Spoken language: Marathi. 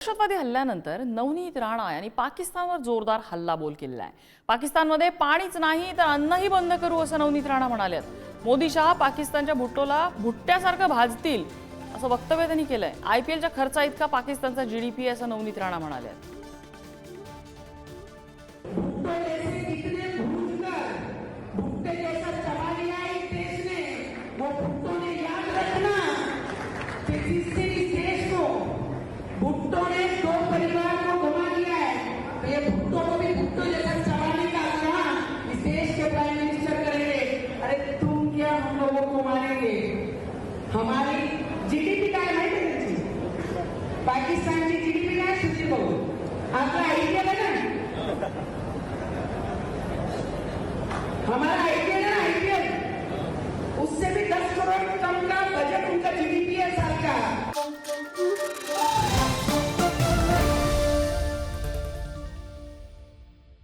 दहशतवादी हल्ल्यानंतर नवनीत राणा यांनी पाकिस्तानवर जोरदार हल्लाबोल केलेला आहे. पाकिस्तानमध्ये पाणीच नाही तर अन्नही बंद करू असं नवनीत राणा म्हणाले मोदी शहा पाकिस्तानच्या भुट्टोला भुट्ट्यासारखं भाजतील असं वक्तव्य त्यांनी केलंय. आय पी एलच्या खर्चा इतका पाकिस्तानचा जीडीपी आहे असं नवनीत राणा म्हणाले ये भुट्टो को भी भुट्टो जैसा चलाने का काम विशेष के प्राइम मिनिस्टर करेंगे। अरे तुम क्या हम लोगों को मारेंगे? हमारी जीडीपी जीडीपी ना? हमारा आईपीएल है आईपीएल उससे भी दस करोड़ कम का बजट उनका जीडीपी